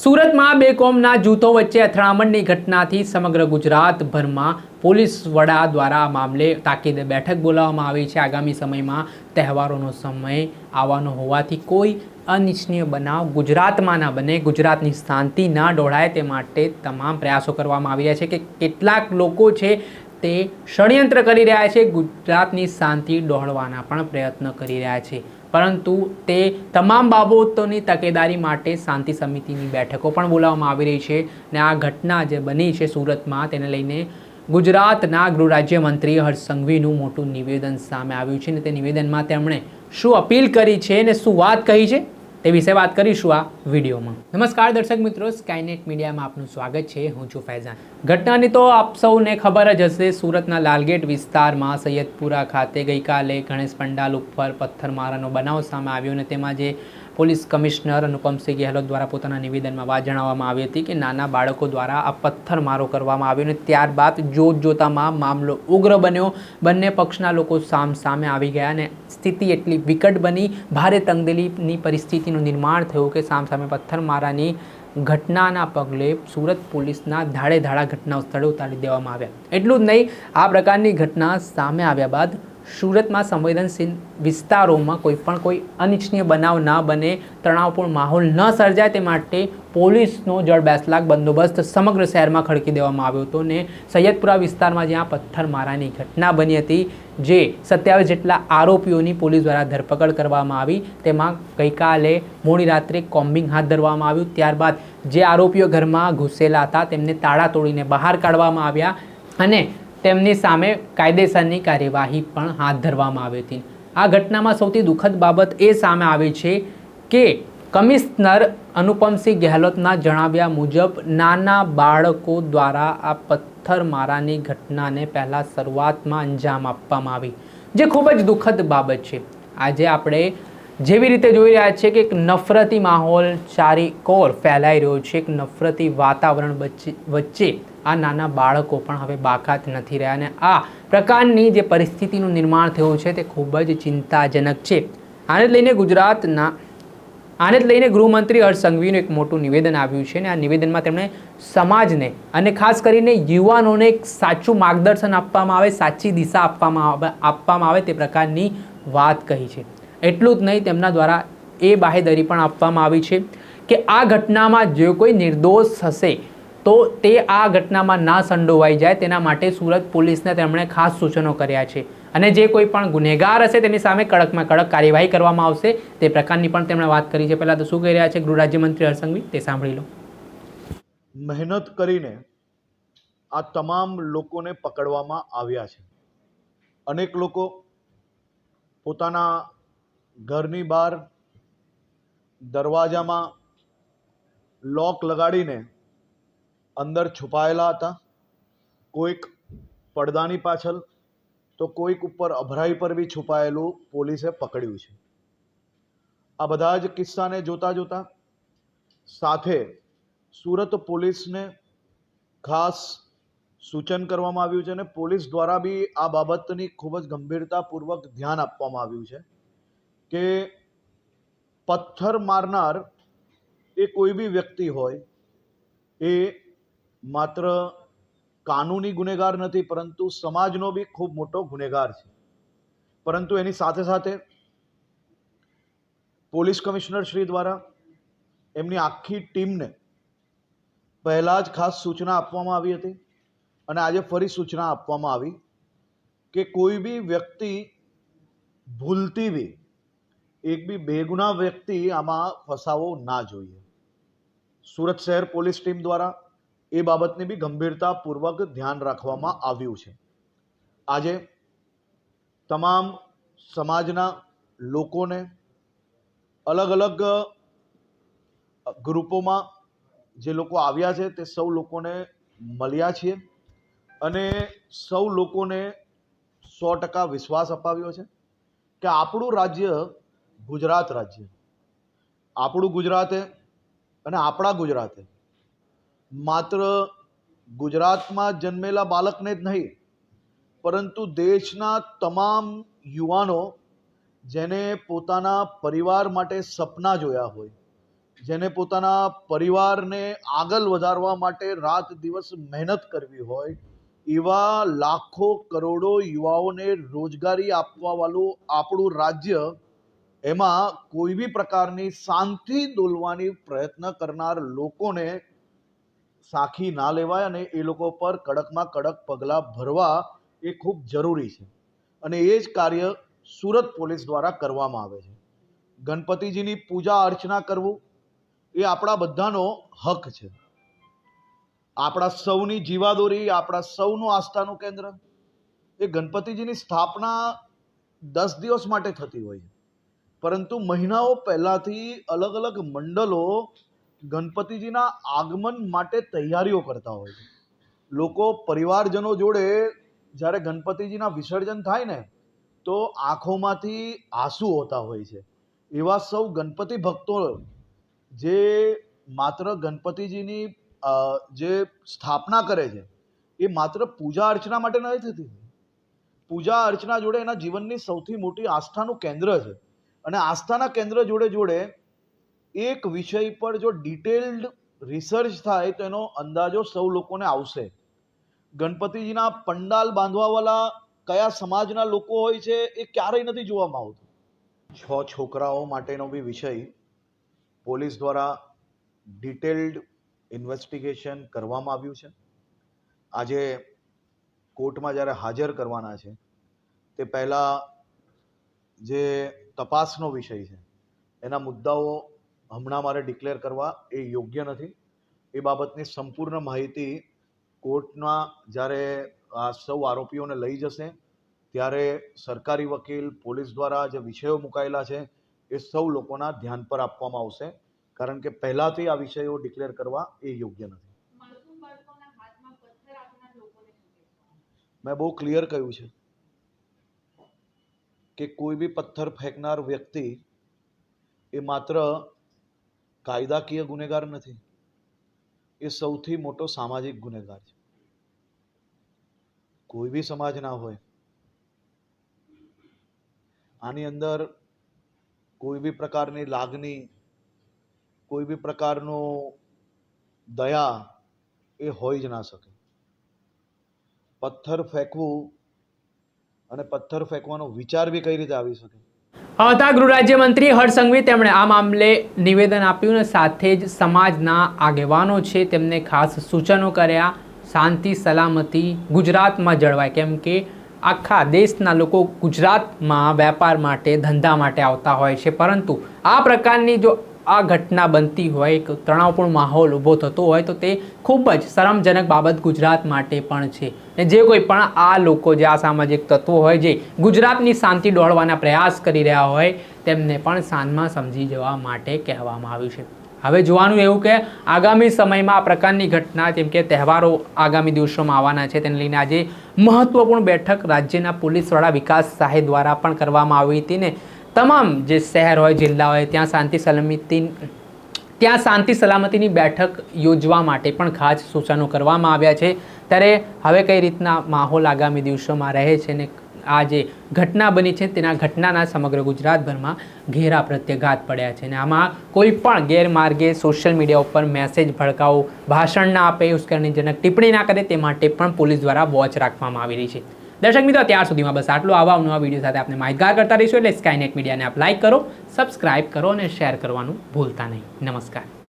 સુરતમાં બે કોમના જૂથો વચ્ચે અથડામણની ઘટનાથી સમગ્ર ગુજરાતભરમાં પોલીસ વડા દ્વારા આ મામલે તાકીદે બેઠક બોલાવવામાં આવી છે. આગામી સમયમાં તહેવારોનો સમય આવવાનો હોવાથી કોઈ અનિચ્છનીય બનાવ ગુજરાતમાં ના બને. ગુજરાતની શાંતિ ના ડોળાય તે માટે તમામ પ્રયાસો કરવામાં આવી રહ્યા છે કે કેટલાક લોકો છે તે ષડયંત્ર કરી રહ્યા છે. ગુજરાતની શાંતિ ડહોળવાના પણ પ્રયત્ન કરી રહ્યા છે. પરંતુ તે તમામ બાબતોની તકેદારી માટે શાંતિ સમિતિની બેઠકો પણ બોલાવવામાં આવી રહી છે ને આ ઘટના જે બની છે સુરતમાં તેને લઈને ગુજરાતના ગૃહ રાજ્યમંત્રી હર્ષ મોટું નિવેદન સામે આવ્યું છે ને તે નિવેદનમાં તેમણે શું અપીલ કરી છે ને શું વાત કહી છે? તે વિશે વાત કરીશું આ વિડીયોમાં. નમસ્કાર દર્શક મિત્રો સ્કાયનેટ મીડિયામાં આપનું સ્વાગત છે. હું છું ફૈઝાન. ઘટનાની તો આપ સૌને ખબર જ હશે, સુરતના લાલગેટ વિસ્તારમાં સૈયદપુરા ખાતે ગઈકાલે ગણેશ પંડાલ ઉપર પથ્થરમારાનો બનાવ સામે આવ્યો અને તેમાં જે પોલીસ કમિશનર અનુપમસિંહ ગેહલોત દ્વારા પોતાના નિવેદનમાં વાત જણાવવામાં આવી હતી કે નાના બાળકો દ્વારા આ પથ્થરમારો કરવામાં આવ્યો અને ત્યારબાદ જોત જોતામાં મામલો ઉગ્ર બન્યો. બંને પક્ષના લોકો સામ સામે આવી ગયા અને સ્થિતિ એટલી વિકટ બની. ભારે તંગદિલીની પરિસ્થિતિનું નિર્માણ થયું કે સામ સામે પથ્થરમારાની ઘટનાના પગલે સુરત પોલીસના ધાડે ધાડા ઘટના સ્થળે ઉતારી દેવામાં આવ્યા. એટલું જ નહીં, આ પ્રકારની ઘટના સામે આવ્યા બાદ સુરતમાં સંવેદનશીલ વિસ્તારોમાં કોઈ પણ કોઈ અનિચ્છનીય બનાવ ના બને, તણાવપૂર્ણ માહોલ ન સર્જાય તે માટે પોલીસનો જળ બેસલાક બંદોબસ્ત સમગ્ર શહેરમાં ખડકી દેવામાં આવ્યો હતો ને સૈયદપુરા વિસ્તારમાં જ્યાં પથ્થરમારાની ઘટના બની હતી, જે સત્યાવીસ જેટલા આરોપીઓની પોલીસ દ્વારા ધરપકડ કરવામાં આવી, તેમાં ગઈકાલે મોડી રાત્રે કોમ્બિંગ હાથ ધરવામાં આવ્યું. ત્યારબાદ જે આરોપીઓ ઘરમાં ઘૂસેલા હતા તેમને તાળા તોડીને બહાર કાઢવામાં આવ્યા અને તેમની સામે કાયદેસરની કાર્યવાહી પણ હાથ ધરવામાં આવી હતી. આ ઘટનામાં સૌથી દુઃખદ બાબત એ સામે આવી છે કે કમિશનર અનુપમસિંહ ગેહલોતના જણાવ્યા મુજબ નાના બાળકો દ્વારા આ પથ્થરમારાની ઘટનાને પહેલાં શરૂઆતમાં અંજામ આપવામાં આવી, જે ખૂબ જ દુઃખદ બાબત છે. આજે આપણે જેવી રીતે જોઈ રહ્યા છે કે એક નફરતી માહોલ ચારેકોર ફેલાઈ રહ્યો છે, એક નફરતી વાતાવરણ વચ્ચે આ નાના બાળકો પણ હવે બાકાત નથી રહ્યા અને આ પ્રકારની જે પરિસ્થિતિનું નિર્માણ થયું છે તે ખૂબ જ ચિંતાજનક છે. આને લઈને ગુજરાતના, આને જ લઈને ગૃહમંત્રી હર્ષ સંઘવીનું એક મોટું નિવેદન આવ્યું છે અને આ નિવેદનમાં તેમણે સમાજને અને ખાસ કરીને યુવાનોને એક સાચું માર્ગદર્શન આપવામાં આવે, સાચી દિશા આપવામાં આપવામાં આવે તે પ્રકારની વાત કહી છે. એટલું જ નહીં, તેમના દ્વારા એ બાહેધરી પણ આપવામાં આવી છે કે આ ઘટનામાં જે કોઈ નિર્દોષ હશે, તો તે આ ઘટનામાં ના સંડોવાઈ જાય. તેના માટે સુરત પોલીસને તેમણે ખાસ સૂચનો કર્યા છે. અને જે કોઈ પણ ગુનેગાર હશે, તેની સામે કડકમાં કડક કાર્યવાહી કરવામાં આવશે. તે પ્રકારની પણ તેમણે વાત કરી છે. પહેલાં તો શું કહી રહ્યા છે ગૃહ રાજ્યમંત્રી હર્ષંઘવી તે સાંભળી લો. મહેનત કરીને આ તમામ લોકોને પકડવામાં આવ્યા છે. અનેક લોકો પોતાના ઘરની બહાર દરવાજામાં લોક લગાડીને અંદર છુપાયેલા હતા. કોઈક પડદાની પાછળ તો કોઈક ઉપર અભરાઈ પર બી છુપાયેલું પોલીસે પકડ્યું છે. આ બધા જ કિસ્સાને જોતા જોતા સાથે સુરત પોલીસને ખાસ સૂચન કરવામાં આવ્યું છે અને પોલીસ દ્વારા બી આ બાબતની ખૂબ જ ગંભીરતાપૂર્વક ધ્યાન આપવામાં આવ્યું છે. કે પથ્થર મારનાર એ કોઈ બી વ્યક્તિ હોય, એ માત્ર કાનૂની ગુનેગાર નથી, પરંતુ સમાજનો બી ખૂબ મોટો ગુનેગાર છે. પરંતુ એની સાથે સાથે પોલીસ કમિશનર શ્રી દ્વારા એમની આખી ટીમને પહેલાં જ ખાસ સૂચના આપવામાં આવી હતી અને આજે ફરી સૂચના આપવામાં આવી કે કોઈ બી વ્યક્તિ ભૂલતી બી એક બી બેગુના વ્યક્તિ આમાં ફસાવો ના જોઈએ. સુરત શહેર પોલીસ ટીમ દ્વારા એ બાબતને બી ગંભીરતાપૂર્વક ધ્યાન રાખવામાં આવ્યું છે. આજે તમામ સમાજના લોકોને અલગ અલગ ગ્રુપોમાં જે લોકો આવ્યા છે તે સૌ લોકોને મળ્યા છીએ અને સૌ લોકોને સો ટકા વિશ્વાસ અપાવ્યો છે કે આપણું રાજ્ય ગુજરાત રાજ્ય. આપણું ગુજરાતે અને આપણા ગુજરાતે માત્ર ગુજરાતમાં જન્મેલા બાળકને જ નહીં, પરંતુ દેશના તમામ યુવાનો જેને પોતાના પરિવાર માટે સપના જોયા હોય, જેને પોતાના પરિવારને આગળ વધારવા માટે રાત દિવસ મહેનત કરવી હોય, એવા લાખો કરોડો યુવાઓને રોજગારી આપવાવાળું આપણું રાજ્ય એમાં કોઈ બી પ્રકારની શાંતિ દોલવાની પ્રયત્ન કરનાર લોકોને સાખી ના લેવાય અને એ લોકો પર કડકમાં કડક પગલાં ભરવા એ ખૂબ જરૂરી છે. અને એ જ કાર્ય સુરત પોલીસ દ્વારા કરવામાં આવે છે. ગણપતિજીની પૂજા અર્ચના કરવું એ આપણા બધાનો હક છે. આપણા સૌની જીવાદોરી, આપણા સૌનું આસ્થાનું કેન્દ્ર એ ગણપતિજીની સ્થાપના દસ દિવસ માટે થતી હોય છે. પરંતુ મહિનાઓ પહેલાંથી અલગ અલગ મંડળો ગણપતિજીના આગમન માટે તૈયારીઓ કરતા હોય છે. લોકો પરિવારજનો જોડે જ્યારે ગણપતિજીના વિસર્જન થાય ને, તો આંખોમાંથી આંસુ હોતા હોય છે. એવા સૌ ગણપતિ ભક્તો જે માત્ર ગણપતિજીની જે સ્થાપના કરે છે, એ માત્ર પૂજા અર્ચના માટે નથી થતી. પૂજા અર્ચના જોડે એના જીવનની સૌથી મોટી આસ્થાનું કેન્દ્ર છે. અને આસ્થાના કેન્દ્ર જોડે જોડે એક વિષય પર જો ડિટેલ્ડ રિસર્ચ થાય તો એનો અંદાજો સૌ લોકોને આવશે. ગણપતિજીના પંડાલ બાંધવાવાળા કયા સમાજના લોકો હોય છે એ ક્યારેય નથી જોવામાં આવતું. છ છોકરાઓ માટેનો બી વિષય પોલીસ દ્વારા ડિટેલ્ડ ઇન્વેસ્ટિગેશન કરવામાં આવ્યું છે. આજે કોર્ટમાં જ્યારે હાજર કરવાના છે, તે પહેલાં જે તપાસનો વિષય છે. એના મુદ્દાઓ હમણાં મારે ડિક્લેર કરવા એ યોગ્ય નથી. એ બાબતની સંપૂર્ણ માહિતી કોર્ટના જ્યારે આ સૌ આરોપીઓને લઈ જશે ત્યારે સરકારી વકીલ પોલીસ દ્વારા જે વિષયો મુકાયેલા છે એ સૌ લોકોના ધ્યાન પર આપવામાં આવશે. કારણ કે પહેલાંથી આ વિષયો ડિક્લેર કરવા એ યોગ્ય નથી. મેં બહુ ક્લિયર કહ્યું છે. કે કોઈ બી પથ્થર ફેંકનાર વ્યક્તિ એ માત્ર કાયદાકીય ગુનેગાર નથી, એ સૌથી મોટો સામાજિક ગુનેગાર છે. કોઈ બી સમાજ ના હોય, આની અંદર કોઈ બી પ્રકારની લાગણી, કોઈ બી પ્રકારનો દયા એ હોઈ જ ના શકે. પથ્થર ફેંકવું અને પથ્થર ફેંકવાનો વિચાર બી કઈ રીતે આવી શકે? હતા ગૃહ રાજ્યમંત્રી હર્ષ સંઘવી તેમણે આ મામલે નિવેદન આપ્યું અને સાથે જ સમાજના આગેવાનો છે તેમને ખાસ સૂચનો કર્યા, શાંતિ, સલામતી ગુજરાતમાં જળવાય. કેમ કે આખા દેશના લોકો ગુજરાતમાં વેપાર માટે, ધંધા માટે આવતા હોય છે. પરંતુ આ પ્રકારની જો આ ઘટના બનતી હોય, એક તણાવપૂર્ણ માહોલ ઊભો થતો હોય, તો તે ખૂબ જ શરમજનક બાબત ગુજરાત માટે પણ છે. ને જે કોઈ પણ આ લોકો, જે આ સામાજિક તત્વો હોય, જે ગુજરાતની શાંતિ દોડવાના પ્રયાસ કરી રહ્યા હોય, તેમને પણ સાંજમાં સમજી જવા માટે કહેવામાં આવ્યું છે. હવે જોવાનું એવું કે આગામી સમયમાં આ પ્રકારની ઘટના, જેમ કે તહેવારો આગામી દિવસોમાં આવવાના છે, તેને લઈને આજે મહત્વપૂર્ણ બેઠક રાજ્યના પોલીસ વડા વિકાસ સાહે દ્વારા પણ કરવામાં આવી હતી ને તમામ જે શહેર હોય, જિલ્લા હોય, ત્યાં શાંતિ સલામતી, ત્યાં શાંતિ સલામતીની બેઠક યોજવા માટે પણ ખાસ સૂચનો કરવામાં આવ્યા છે. ત્યારે હવે કઈ રીતના માહોલ આગામી દિવસોમાં રહે છે ને આ જે ઘટના બની છે તેના ઘટનાના સમગ્ર ગુજરાતભરમાં ઘેરા પ્રત્યાઘાત પડ્યા છે અને આમાં કોઈ પણ ગેરમાર્ગે સોશિયલ મીડિયા ઉપર મેસેજ ભડકાવો, ભાષણ ના આપે, ઉશ્કેરણીજનક ટિપ્પણી ના કરે તે માટે પણ પોલીસ દ્વારા વોચ રાખવામાં આવી રહી છે. દર્શક મિત્રો, ત્યાર સુધીમાં બસ આટલું. આવા નવા વીડિયો સાથે આપણે માહિતગાર કરતા રહીશું. એટલે સ્કાયનેટ મીડિયાને આપ લાઈક કરો સબસ્ક્રાઇબ કરો અને શેર કરવાનું ભૂલતા નહીં. નમસ્કાર.